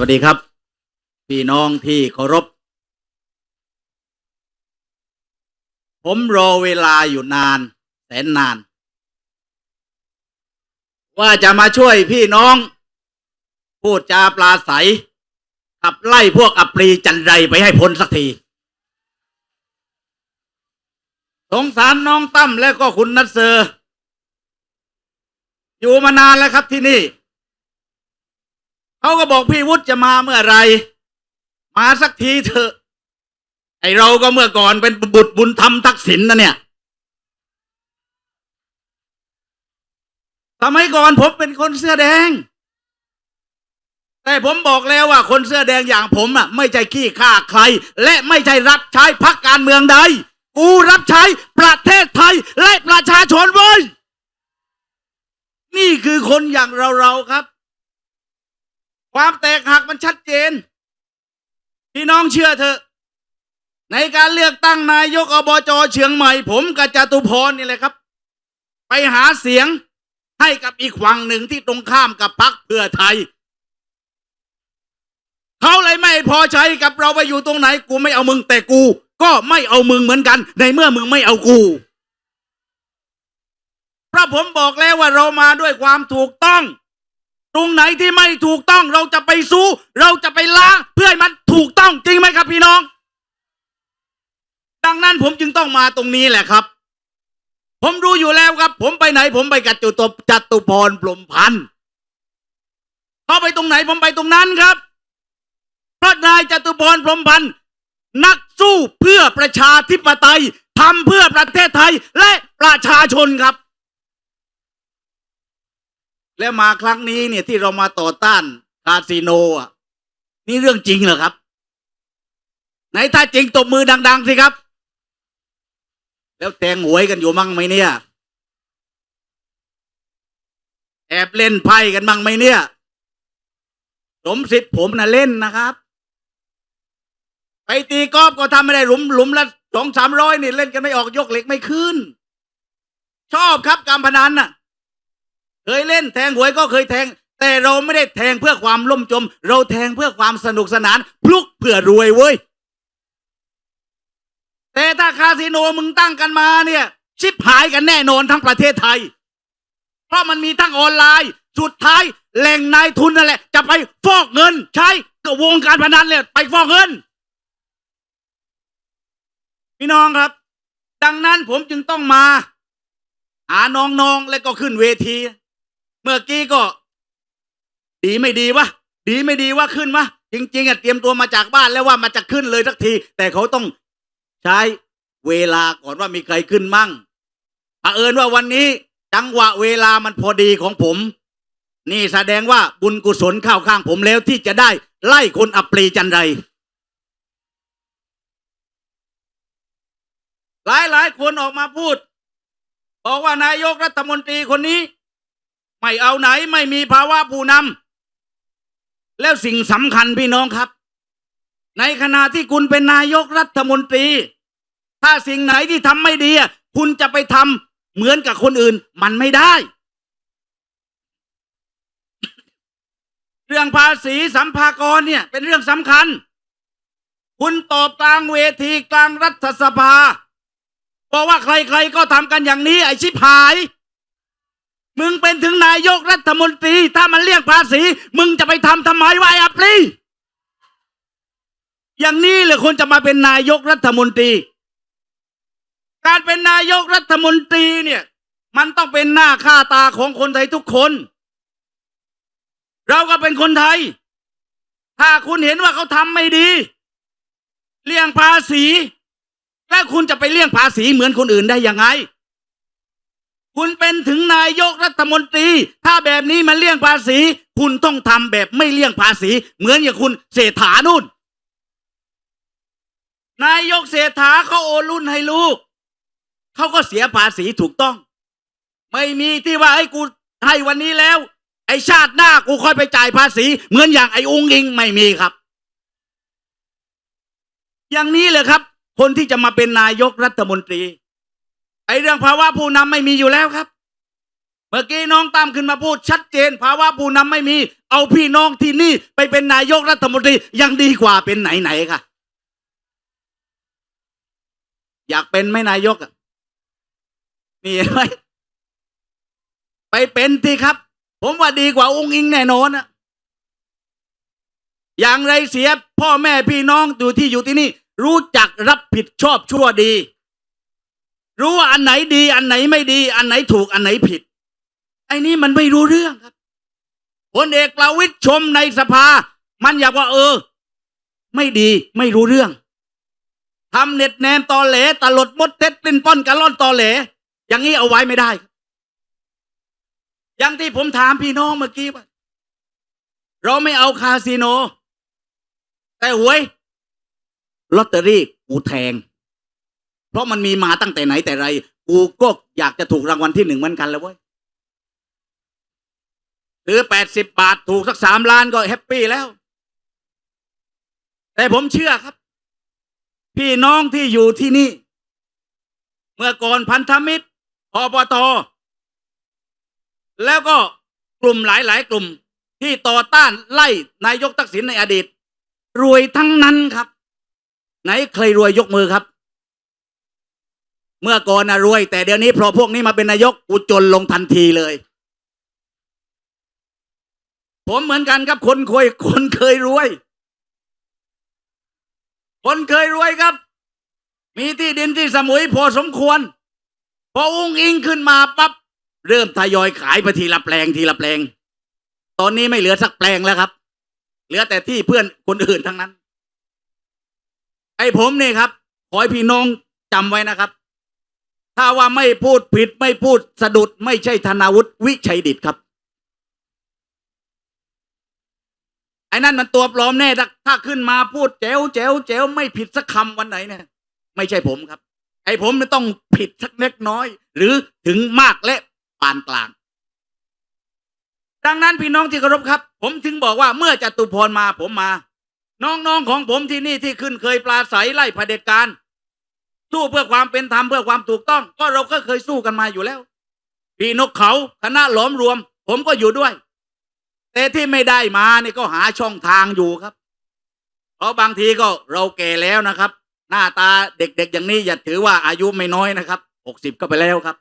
วัสดีครับ พี่น้องที่เคารพ ผมรอเวลาอยู่นาน แสนนาน ว่าจะมาช่วยพี่น้อง พูดจาปลาใสขับไล่พวกอัปรีจันไรไปให้พ้นสักที สงสารน้องตั้มและก็คุณนัทเซอร์ อยู่มานานแล้วครับที่นี่ เขาก็บอกพี่วุฒิจะมาเมื่อไร มาสักทีเถอะ ไอเราก็เมื่อก่อนเป็นบุตรบุญธรรมทักษิณนะเนี่ยสมัยก่อนผมเป็นคนเสื้อแดง แต่ผมบอกแล้วว่าคนเสื้อแดงอย่างผมอะ ไม่ใช่ขี้ข้าใคร และไม่ใช่รับใช้พักการเมืองใด กูรับใช้ประเทศไทยและประชาชนเว้ยนี่คือคนอย่างเราๆครับ ความแตกหักมันชัดเจน พี่น้องเชื่อเถอะ ในการเลือกตั้งนายกอบจเชียงใหม่ ผมกับจตุพรนี่แหละครับ ไปหาเสียงให้กับอีกฝั่งหนึ่งที่ตรงข้ามกับพรรคเพื่อไทยเขาเลยไม่พอใจกับเราไปอยู่ตรงไหน กูไม่เอามึงแต่กู ก็ไม่เอามึงเหมือนกัน ในเมื่อมึงไม่เอากูเพราะผมบอกแล้วว่าเรามาด้วยความถูกต้อง ตรงไหนที่ไม่ถูกต้องเราจะไปสู้ เราจะไปล้างเพื่อให้มันถูกต้องจริงไหมครับพี่น้อง ดังนั้นผมจึงต้องมาตรงนี้แหละครับ ผมรู้อยู่แล้วครับ ผมไปไหน ผมไปกับจุตจตุพรพรมพันธ์เขาไปตรงไหนผมไปตรงนั้นครับเพราะนายจตุพรพรมพันธ์นักสู้เพื่อประชาธิปไตยทำเพื่อประเทศไทยและประชาชนครับ แล้วมาครั้งนี้เนี่ยที่เรามาต่อต้านคาสิโนอะ นี่เรื่องจริงเหรอครับ ไหนถ้าจริงตบมือดัง ๆ สิครับ แล้วแทงหวยกันอยู่มั่งไหมเนี่ย แอบเล่นไพ่กันมั่งไหมเนี่ยสมสิทธิ์ผมนะเล่นนะครับ ไปตีกอล์ฟก็ทำไม่ได้หลุมหลุมละสองสามร้อยนี่เล่นกันไม่ออกยกเหล็กไม่ขึ้น ชอบครับการพนันน่ะ เคยเล่นแทงหวยก็เคยแทง แต่เราไม่ได้แทงเพื่อความล่มจม เราแทงเพื่อความสนุกสนาน พลุกเพื่อรวยเว้ยแต่ถ้าคาสิโนมึงตั้งกันมาเนี่ย ชิบหายกันแน่นอนทั้งประเทศไทย เพราะมันมีทั้งออนไลน์ สุดท้ายแหล่งนายทุนนั่นแหละ จะไปฟอกเงิน ใช้กับวงการพนันเลยไปฟอกเงินพี่น้องครับ ดังนั้นผมจึงต้องมา หาน้องๆ แล้วก็ขึ้นเวที เมื่อกี้ก็ ดีไม่ดีวะดีไม่ดีว่าขึ้นวะจริงๆอะเตรียมตัวมาจากบ้านแล้วว่ามันจะขึ้นเลยสักที แต่เขาต้องใช้เวลาก่อนว่ามีใครขึ้นมั่งเผอิญว่าวันนี้ จังหวะเวลามันพอดีของผม นี่แสดงว่าบุญกุศลเข้าข้างผมแล้วที่จะได้ไล่คนอัปรีจันไรหลายหลายๆคนออกมาพูด บอกว่านายกรัฐมนตรีคนนี้ ไม่เอาไหนไม่มีภาวะผู้นำแล้วสิ่งสำคัญพี่น้องครับ ในขณะที่คุณเป็นนายกรัฐมนตรี ถ้าสิ่งไหนที่ทำไม่ดี คุณจะไปทำเหมือนกับคนอื่น มันไม่ได้ เรื่องภาษีสัมภากรเนี่ย เป็นเรื่องสำคัญ คุณตอบกลางเวทีกลางรัฐสภาบอกว่าใครๆก็ทำกันอย่างนี้ไอ้ชิบหาย มึงเป็นถึงนายกรัฐมนตรี ถ้ามันเรียกภาษี มึงจะไปทำทำไมวะไอ้อัปลีอย่างนี้เลยคนจะมาเป็นนายกรัฐมนตรี การเป็นนายกรัฐมนตรีเนี่ย มันต้องเป็นหน้าค่าตาของคนไทยทุกคน เราก็เป็นคนไทย ถ้าคุณเห็นว่าเขาทำไม่ดี เลี่ยงภาษี แล้วคุณจะไปเลี่ยงภาษีเหมือนคนอื่นได้ยังไง คุณเป็นถึงนายกรัฐมนตรี ถ้าแบบนี้มันเลี่ยงภาษี คุณต้องทำแบบไม่เลี่ยงภาษี เหมือนอย่างคุณเศรษฐานู่น นายกเศรษฐาเขาโอนรุ่นให้ลูก เขาก็เสียภาษีถูกต้อง ไม่มีที่ว่าไอ้กูให้วันนี้แล้ว ไอ้ชาติหน้ากูค่อยไปจ่ายภาษี เหมือนอย่างไอ้องอิงไม่มีครับ อย่างนี้เลยครับ คนที่จะมาเป็นนายกรัฐมนตรี ไอเรื่องภาวะผู้นำไม่มีอยู่แล้วครับ เมื่อกี้น้องตามขึ้นมาพูดชัดเจน ภาวะผู้นำไม่มี เอาพี่น้องที่นี่ไปเป็นนายกรัฐมนตรียังดีกว่าเป็นไหนๆค่ะ อยากเป็นไม่นายกอะมีไหมไปเป็นทีครับ ผมว่าดีกว่าองค์อิงแน่นอนอะอย่างไรเสียพ่อแม่พี่น้องอยู่ที่อยู่ที่นี่ รู้จักรับผิดชอบชั่วดี รู้ว่าอันไหนดี อันไหนไม่ดี อันไหนถูกอันไหนผิด ไอ้นี่มันไม่รู้เรื่องครับพลเอกประวิตยชมในสภา มันอยากว่า เออ ไม่ดีไม่รู้เรื่องทำเน็ตแนมตอแหลตลดมดเท็ดปลิ้นป้อนกะล่อนตอแหล อย่างนี้เอาไว้ไม่ได้ครับอย่างที่ผมถามพี่น้องเมื่อกี้ว่าเราไม่เอาคาสิโน แต่หวยลอตเตอรี่กูแทง เพราะมันมีมาตั้งแต่ไหนแต่ไร กูก็อยากจะถูกรางวัลที่หนึ่งเหมือนกันแล้วเว้ยซื้อแปดสิบบาทถูกสักสามล้านก็แฮปปี้แล้ว แต่ผมเชื่อครับ พี่น้องที่อยู่ที่นี่ เมื่อก่อนพันธมิตรอปตแล้วก็กลุ่มหลาย ๆ กลุ่มที่ต่อต้านไล่นายกทักษิณในอดีต รวยทั้งนั้นครับ ไหนเคยรวยยกมือครับ เมื่อก่อนนะรวย แต่เดี๋ยวนี้พอพวกนี้มาเป็นนายกกูจนลงทันทีเลย ผมเหมือนกันครับคนเคยคนเคยรวย คนเคยรวยครับ มีที่ดินที่สมุยพอสมควร พออุ้งอิงขึ้นมาปั๊บเริ่มทยอยขายไปทีละแปลงทีละแปลง ตอนนี้ไม่เหลือสักแปลงแล้วครับ เหลือแต่ที่เพื่อนคนอื่นทั้งนั้น ไอ้ผมเนี่ครับ ขอให้พี่น้องจำไว้นะครับ ถ้าว่าไม่พูดผิดไม่พูดสะดุดไม่ใช่ธนาวุฒิวิชัยดิตครับไอ้นั่นมันตัวปลอมแน่ถ้าถ้าขึ้นมาพูดแจ๋วแจ๋วแจ๋วไม่ผิดสักคำวันไหนเนี่ย ไม่ใช่ผมครับ ไอ้ผมเนี่ยต้องผิดสักเล็กน้อย หรือถึงมากและปานกลาง ดังนั้นพี่น้องที่เคารพครับ ผมถึงบอกว่าเมื่อจตุพรมาผมมา น้องๆของผมที่นี่ที่ขึ้นเคยปลาใสไล่เผด็จการ สู้เพื่อความเป็นธรรมเพื่อความถูกต้อง ก็เราก็เคยสู้กันมาอยู่แล้ว พี่นกเขาคณะหลอมรวม ผมก็อยู่ด้วย แต่ที่ไม่ได้มานี่ก็หาช่องทางอยู่ครับ เพราะบางทีก็เราแก่แล้วนะครับ หน้าตาเด็กๆ อย่างนี้อย่าถือว่าอายุไม่น้อยนะครับหกสิบก็ไปแล้วครับ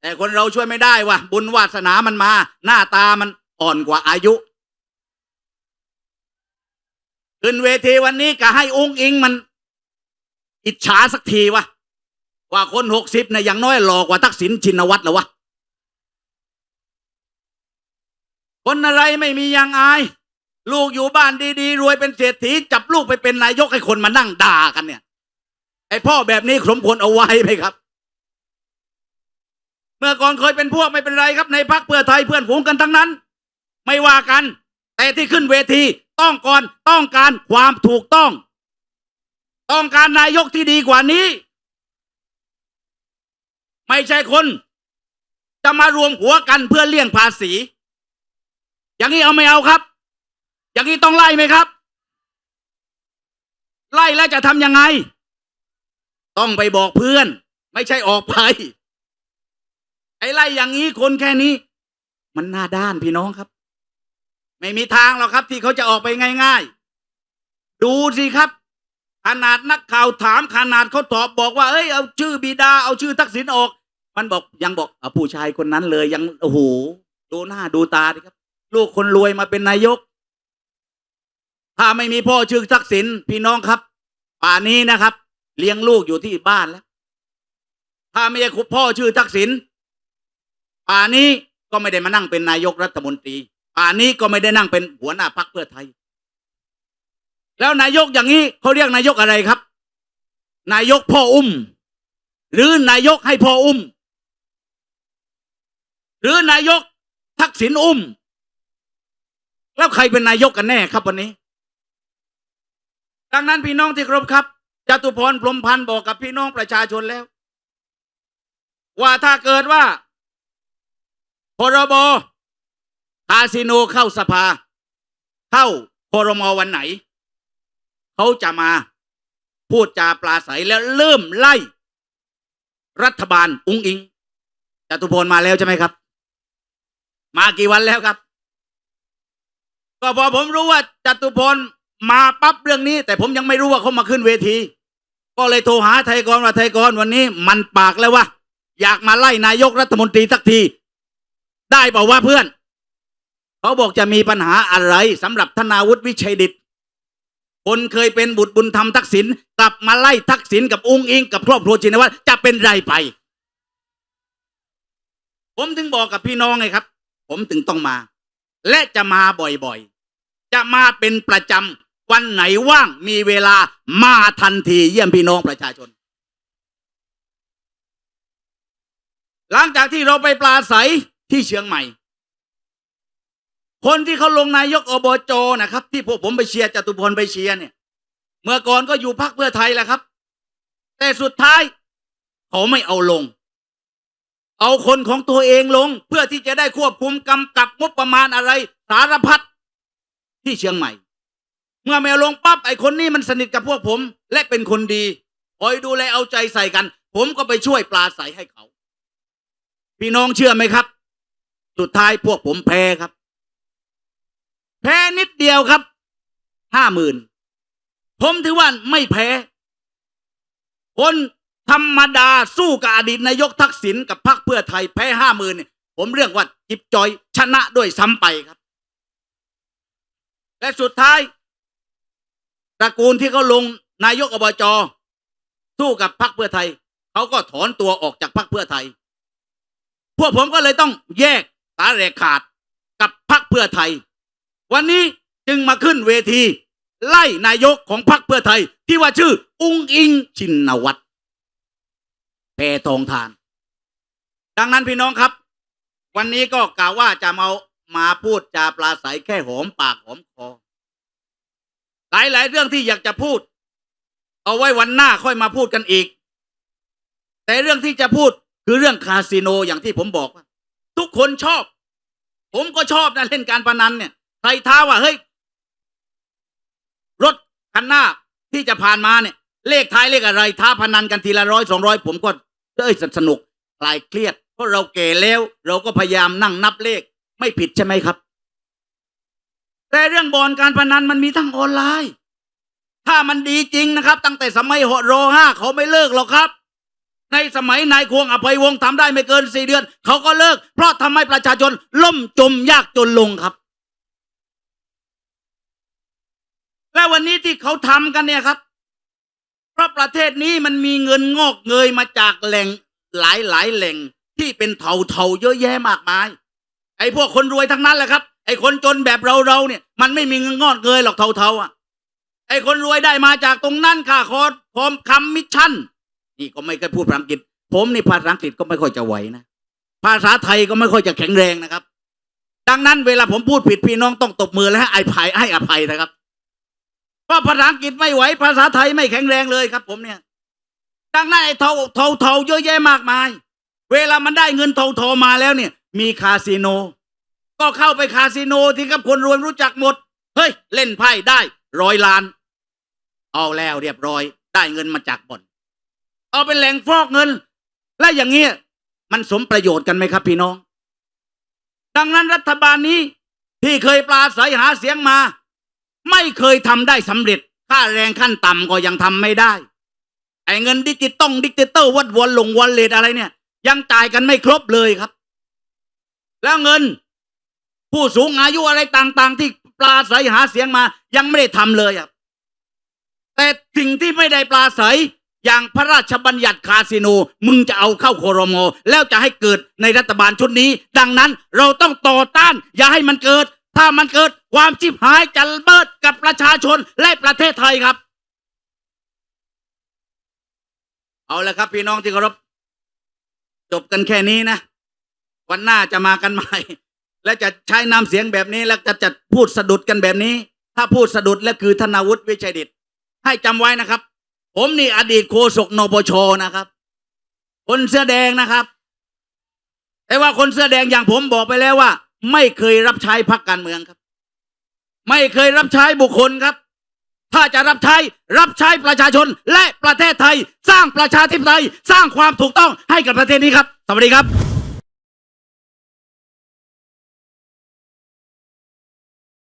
แต่คนเราช่วยไม่ได้ว่ะบุญวาสนามันมา หน้าตามันอ่อนกว่าอายุขึ้นเวทีวันนี้ก็ให้องค์อิงมัน อิจฉาสักทีวะว่าคนหกสิบเนี่ยย่างน้อยหลอกว่าทักษิณชินวัตรแล้ววะคนอะไรไม่มียังอาย ลูกอยู่บ้านดีๆ รวยเป็นเศรษฐีจับลูกไปเป็นนายกให้คนมานั่งด่ากันเนี่ย ไอพ่อแบบนี้สมควรเอาไว้ไหมครับ เมื่อก่อนเคยเป็นพวกไม่เป็นไรครับ ในพักเพื่อไทยเพื่อนฝูงกันทั้งนั้น ไม่ว่ากัน แต่ที่ขึ้นเวทีต้องก่อนต้องการความถูกต้อง ต้องการนายกที่ดีกว่านี้ ไม่ใช่คนจะมารวมหัวกันเพื่อเลี่ยงภาษี อย่างนี้เอาไม่เอาครับ อย่างนี้ต้องไล่ไหมครับ ไล่แล้วจะทำยังไง ต้องไปบอกเพื่อน ไม่ใช่ออกไป ไอ้ไล่อย่างนี้คนแค่นี้ มันหน้าด้านพี่น้องครับ ไม่มีทางหรอกครับ ที่เขาจะออกไปง่าย ๆ ดูสิครับ ขนาดนักข่าวถามขนาดเขาตอบบอกว่าเอ้ยเอาชื่อบิดาเอาชื่อทักษิณออก มันบอกยังบอกอผู้ชายคนนั้นเลยยังโอ้โหดูหน้าดูตาดิครับ ลูกคนรวยมาเป็นนายก ถ้าไม่มีพ่อชื่อทักษิณพี่น้องครับ ป่านนี้นะครับ เลี้ยงลูกอยู่ที่บ้านแล้ว ถ้าไม่ใช่พ่อชื่อทักษิณป่านนี้ก็ไม่ได้มานั่งเป็นนายกรัฐมนตรีป่านนี้ก็ไม่ได้นั่งเป็นหัวหน้าพรรคเพื่อไทย แล้วนายกอย่างนี้เขาเรียกนายกอะไรครับ นายกพ่ออุ้ม หรือนายกให้พ่ออุ้ม หรือนายกทักษิณอุ้ม แล้วใครเป็นนายกกันแน่ครับวันนี้ ดังนั้นพี่น้องที่เคารพครับจตุพรพรมพันธ์บอกกับพี่น้องประชาชนแล้ว ว่าถ้าเกิดว่าพรบคาสิโนเข้าสภา เข้าพรมวันไหน เขาจะมาพูดจาปลาใสแล้วเริ่มไล่ รัฐบาลอุ้งอิงจตุพลมาแล้วใช่ไหมครับ มากี่วันแล้วครับ ก็พอผมรู้ว่าจตุพลมาปั๊บเรื่องนี้ แต่ผมยังไม่รู้ว่าเขามาขึ้นเวที ก็เลยโทรหาไทยกรว่าไทยกรวันนี้ มันปากแล้วว่าอยากมาไล่นายกรัฐมนตรีสักที ได้เปล่าว่าเพื่อน เขาบอกจะมีปัญหาอะไรสำหรับธนาวุฒิวิชัยดิต คนเคยเป็นบุตรบุญธรรมทักษิณกลับมาไล่ทักษิณกับองค์อิงกับครอบครัวชินวัตรจะเป็นไรไป ผมถึงบอกกับพี่น้องไงครับ ผมถึงต้องมา และจะมาบ่อยๆ จะมาเป็นประจำวันไหนว่างมีเวลามาทันทีเยี่ยมพี่น้องประชาชน หลังจากที่เราไปปลาใสที่เชียงใหม่ คนที่เขาลงนายกอบจนะครับ ที่พวกผมไปเชียร์จตุพลไปเชียร์เนี่ย เมื่อก่อนก็อยู่พักเพื่อไทยแหละครับ แต่สุดท้าย เขาไม่เอาลง เอาคนของตัวเองลง เพื่อที่จะได้ควบคุมกำกับงบประมาณอะไร สารพัดที่เชียงใหม่ เมื่อแมวลงปั๊บไอ้คนนี้มันสนิทกับพวกผม และเป็นคนดีคอยดูแลเอาใจใส่กัน ผมก็ไปช่วยปลาใสให้เขา พี่น้องเชื่อไหมครับ สุดท้ายพวกผมแพ้ครับ แพ้นิดเดียวครับห้าหมื่นผมถือว่าไม่แพ้ คนธรรมดาสู้กับอดีตนายกทักษิณกับพรรคเพื่อไทยแพ้ห้าหมื่นเนี่ยผมเรียกว่าจิบจอยชนะด้วยซ้ำไปครับ และสุดท้ายตระกูลที่เขาลงนายกอบจสู้กับพรรคเพื่อไทยเขาก็ถอนตัวออกจากพรรคเพื่อไทย พวกผมก็เลยต้องแยกตาแหลกขาดกับพรรคเพื่อไทย วันนี้จึงมาขึ้นเวที ไล่นายกของพรรคเพื่อไทย ที่ว่าชื่อ อุ้งอิงชินวัตรแพทองทาน ดังนั้นพี่น้องครับ วันนี้ก็กล่าวว่าจะมามาพูดจาปลาใสแค่หอมปากหอมคอ หลายๆเรื่องที่อยากจะพูด เอาไว้วันหน้าค่อยมาพูดกันอีก แต่เรื่องที่จะพูดคือเรื่องคาสิโนอย่างที่ผมบอกว่าทุกคนชอบ ผมก็ชอบนะเล่นการพนันเนี่ย ใครท้าว่าเฮ้ย รถคันหน้าที่จะผ่านมาเนี่ย เลขท้ายเลขอะไร ท้าพนันกันทีละร้อยสองร้อยผมก็เอ้ยสนุกคลายเครียด เพราะเราแก่แล้ว เราก็พยายามนั่งนับเลข ไม่ผิดใช่ไหมครับ แต่เรื่องบอลการพนันมันมีทั้งออนไลน์ ถ้ามันดีจริงนะครับ ตั้งแต่สมัยหรอห้าเขาไม่เลิกหรอกครับ ในสมัยนายควงอภัยวงศ์ทำได้ไม่เกินสี่เดือน เขาก็เลิก เพราะทำให้ประชาชนล่มจมยากจนลงครับ และวันนี้ที่เขาทำกันเนี่ยครับ เพราะประเทศนี้มันมีเงินงอกเงยมาจากแหล่งหลายหลายแหล่งที่เป็นเถาเถาๆเยอะแยะมากมาย ไอ้พวกคนรวยทั้งนั้นแหละครับ ไอ้คนจนแบบเราเราเนี่ย มันไม่มีเงินงอกเงยหรอกเถาเถาๆอะ ไอ้คนรวยได้มาจากตรงนั้นค่าคอร์พร้อมคำมิชชั่น นี่ก็ไม่เคยพูดภาษาอังกฤษ ผมนี่ภาษาอังกฤษก็ไม่ค่อยจะไหวนะ ภาษาไทยก็ไม่ค่อยจะแข็งแรงนะครับ ดังนั้นเวลาผมพูดผิดพี่น้องต้องตบมือและให้อภัยให้อภัยนะครับ พราะภาษาอังกฤษไม่ไหว ภาษาไทยไม่แข็งแรงเลยครับ ผมเนี่ย ดังนั้นไอ้เทาเทาเทาเยอะแยะมากมาย เวลามันได้เงินเทาเทามาแล้วเนี่ย มีคาสิโน ก็เข้าไปคาสิโนที่ครับคนรวยรู้จักหมด เฮ้ย เล่นไพ่ได้ร้อยล้าน เอาแล้วเรียบร้อย ได้เงินมาจากบ่อนเอาเป็นแหล่งฟอกเงิน และอย่างเงี้ยมันสมประโยชน์กันไหมครับพี่น้อง ดังนั้นรัฐบาลนี้ที่เคยปลาใสหาเสียงมา ไม่เคยทำได้สำเร็จ ค่าแรงขั้นต่ำก็ยังทำไม่ได้ ไอ้เงินดิจิตอลดิจิตอลวัดวนลงวันเลทอะไรเนี่ย ยังจ่ายกันไม่ครบเลยครับ แล้วเงิน ผู้สูงอายุอะไรต่างๆ ที่ปลาใสหาเสียงมา ยังไม่ได้ทำเลยอะแต่สิ่งที่ไม่ได้ปลาใสอย่างพระราชบัญญัติคาสิโน มึงจะเอาเข้าโครมอแล้วจะให้เกิดในรัฐบาลชุดนี้ ดังนั้นเราต้องต่อต้าน อย่าให้มันเกิด ถ้ามันเกิด ความชิบหายจะเบิดกับประชาชนและประเทศไทยครับ เอาละครับ พี่น้องที่เคารพจบกันแค่นี้นะ วันหน้าจะมากันใหม่ และจะใช้น้ำเสียงแบบนี้ แล้วจะจะพูดสะดุดกันแบบนี้ ถ้าพูดสะดุดแล้วคือธนาวุฒิวิชัยดิตให้จำไว้นะครับ ผมนี่อดีตโฆษกนปชนะครับ คนเสื้อแดงนะครับ แต่ว่าคนเสื้อแดงอย่างผมบอกไปแล้วว่า ไม่เคยรับใช้พรรคการเมืองครับ ไม่เคยรับใช้บุคคลครับ ถ้าจะรับใช้รับใช้ประชาชนและประเทศไทย สร้างประชาธิปไตยสร้างความถูกต้องให้กับประเทศนี้ครับ สวัสดีครับ